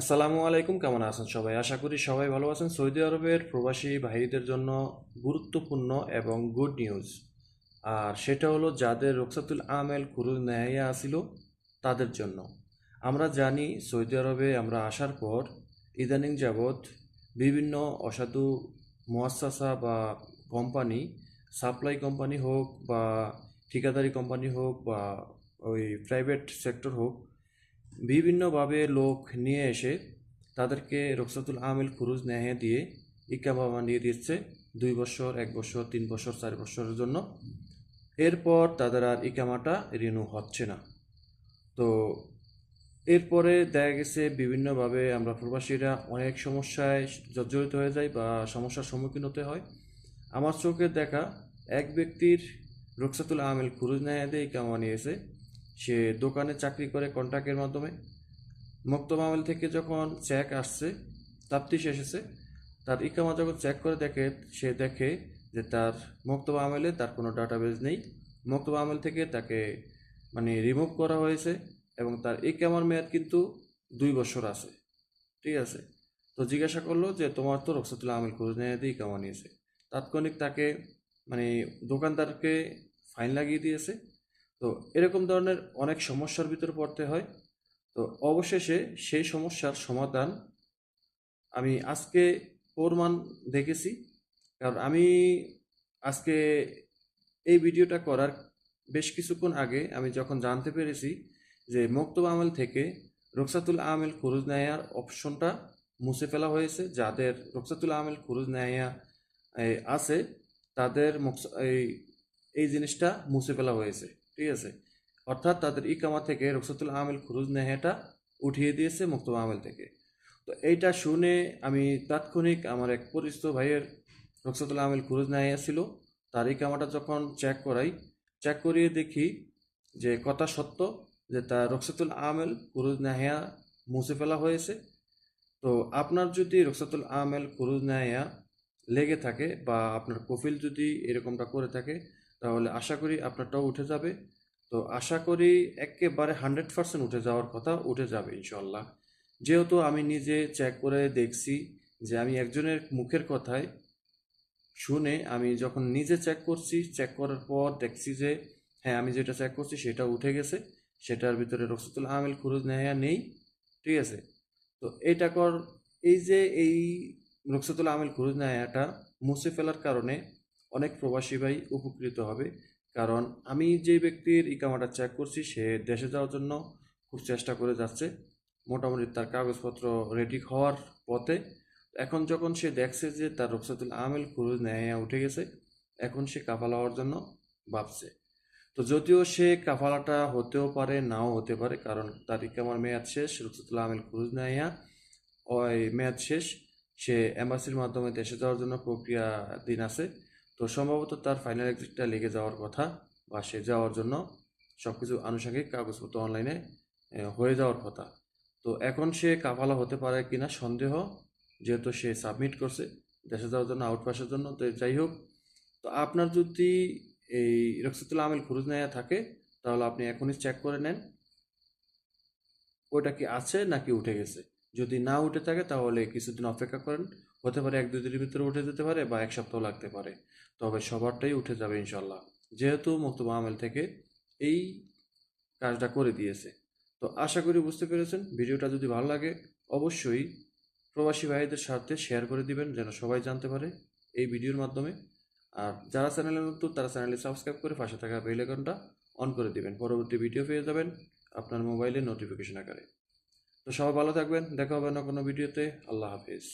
আসসালামু আলাইকুম, কেমন আছেন সবাই? আশা করি সবাই ভালো আছেন। সৌদি আরবের প্রবাসী ভাইদের জন্য গুরুত্বপূর্ণ এবং গুড নিউজ আর সেটা হলো, যাদের রোকসাতুল আমেল খুরুজ নেয়া আসিল, তাদের জন্য। আমরা জানি, সৌদি আরবে আমরা আসার পর ইদানিং যাবৎ বিভিন্ন অসাধু মোয়াসাসা বা কোম্পানি, সাপ্লাই কোম্পানি হোক বা ঠিকাদারি কোম্পানি হোক বা ওই প্রাইভেট সেক্টর হোক বিভিন্নভাবে লোক নিয়ে এসে তাদেরকে রক্সাতুল আমিল খুরুজ নেহে দিয়ে ইকামা বানিয়ে দিচ্ছে দুই বছর, এক বছর, তিন বছর, চার বছরের জন্য। এরপর তাদের আর ইকামাটা রিনিউ হচ্ছে না। তো এরপরে দেখা গেছে বিভিন্নভাবে আমরা প্রবাসীরা অনেক সমস্যায় জর্জরিত হয়ে যাই বা সমস্যার সম্মুখীন হতে হয়। আমার চোখে দেখা এক ব্যক্তির রক্সাতুল আমিল খুরুজ নেহে দিয়ে ইকামা নিয়েছে সে দোকানে চাকরি করে কন্ট্রাক্টের মাধ্যমে। মক্তব আমেল থেকে যখন চেক আসছে তাপ্তিস এসেছে তার ইকামা যখন চেক করে দেখে, সে দেখে যে তার মক্তব আমেলে তার কোনো ডাটাবেজ নেই। মক্তব আমেল থেকে তাকে মানে রিমুভ করা হয়েছে এবং তার ইকামার মেয়াদ কিন্তু দুই বছর আছে। ঠিক আছে? তো জিজ্ঞাসা করল যে, তোমার তো রক্সতুল্লাহ আমেল খোঁজ নেয় দিয়ে ইকামা নিয়েছে। তাৎক্ষণিক তাকে মানে দোকানদারকে ফাইন লাগিয়ে দিয়েছে। তো এরকম ধরনের অনেক সমস্যার ভিতরে পড়তে হয়। তো অবশেষে সেই সমস্যার সমাধান আমি আজকে প্রমাণ দেখেছি। কারণ আমি আজকে এই ভিডিওটা করার বেশ কিছুক্ষণ আগে আমি যখন জানতে পেরেছি যে মুক্তব আমল থেকে রক্সাতুল আমেল খুরুজ নেয়ার অপশনটা মুছে ফেলা হয়েছে, যাদের রক্সাতুল আমেল খুরুজ নেয়া আছে, তাদের এই এই জিনিসটা মুছে ফেলা হয়েছে। ঠিক আছে? অর্থাৎ তাদের ইকামা থেকে রক্সাতুল আমেল খুরুজ নেহাটা উঠিয়ে দিয়েছে মুক্তব আমেল থেকে। তো এইটা শুনে আমি তাৎক্ষণিক আমার এক পরিচিত ভাইয়ের রক্সাতুল আমেল খুরুজ নেয়া ছিল তার ইকামাটা যখন চেক করাই চেক করিয়ে দেখি যে কথা সত্য যে তার রক্সাতুল আমেল খুরুজ নেহা মুছে ফেলা হয়েছে। তো আপনার যদি রক্সাতুল আমেল খুরুজ নেয়া লেগে থাকে বা আপনার কফিল যদি এরকমটা করে থাকে তাহলে আশা করি আপনারটাও উঠে যাবে। তো আশা করি একেবারে হান্ড্রেড পার্সেন্ট উঠে যাওয়ার কথা উঠে যাবে ইনশাল্লাহ যেহেতু আমি নিজে চেক করে দেখছি যে আমি একজনের মুখের কথায় শুনে আমি যখন নিজে চেক করছি চেক করার পর দেখছি যে হ্যাঁ আমি যেটা চেক করছি সেটা উঠে গেছে, সেটার ভিতরে রক্সতুল আমেল খুরুজ নেয়া নেই, ঠিক আছে? তো এটা কর, এই যে এই রক্সতুল আমেল খুরুজ নেয়াটা মুছে ফেলার কারণে অনেক প্রবাসী ভাই উপকৃত হবে। কারণ আমি যে ব্যক্তির ইকামাটা চেক করছি, সে দেশে যাওয়ার জন্য খুব চেষ্টা করে যাচ্ছে। মোটামুটি তার কাগজপত্র রেডি হওয়ার পথে। এখন যখন সে দেখছে যে তার রক্সাতুল আমেল খুরুজ নেয়া উঠে গেছে, এখন সে কাফালা হওয়ার জন্য ভাবছে। তো যদিও সে কাফালাটা হতেও পারে, নাও হতে পারে, কারণ তার ইকামার মেয়াদ শেষ রক্সাতুল আমেল খুরুজ নেয়া, ওই মেয়াদ শেষ। সে এম্বাসির মাধ্যমে দেশে যাওয়ার জন্য প্রক্রিয়া দিন আছে। তো সম্ভবত তার ফাইনাল এক্সিটটা লেগে যাওয়ার কথা বা সে যাওয়ার জন্য সব কিছু আনুষঙ্গিক কাগজপত্র অনলাইনে হয়ে যাওয়ার কথা। তো এখন সে কাফালা হতে পারে কিনা সন্দেহ, যেহেতু সে সাবমিট করছে, দেশে যাওয়ার জন্য আউটপাসের জন্য, তো যাই হোক। তো আপনার যদি এই রক্সতুল আমেল খুরুজ নেয়া থাকে, তাহলে আপনি এখনই চেক করে নেন ওটা কি আছে নাকি উঠে গেছে। যদি না উঠে থাকে, তাহলে কিছুদিন অপেক্ষা করেন। হতে পারে এক, দুই দিনের ভিতরে উঠে যেতে পারে বা এক সপ্তাহ লাগতে পারে। তবে সবারটাই উঠে যাবে ইনশাল্লাহ যেহেতু মুক্তবা আমেল থেকে এই কাজটা করে দিয়েছে। তো আশা করি বুঝতে পেরেছেন। ভিডিওটা যদি ভালো লাগে, অবশ্যই প্রবাসী ভাইদের সাথে শেয়ার করে দিবেন, যেন সবাই জানতে পারে এই ভিডিওর মাধ্যমে। আর যারা চ্যানেলে নতুন, তারা চ্যানেলে সাবস্ক্রাইব করে পাশে থাকা বেল আইকনটা অন করে দিবেন। পরবর্তী ভিডিও পেয়ে যাবেন আপনার মোবাইলে নোটিফিকেশন আকারে। তো সবাই ভালো থাকবেন দেখা হবে না কোনো ভিডিওতে। আল্লাহ হাফিজ।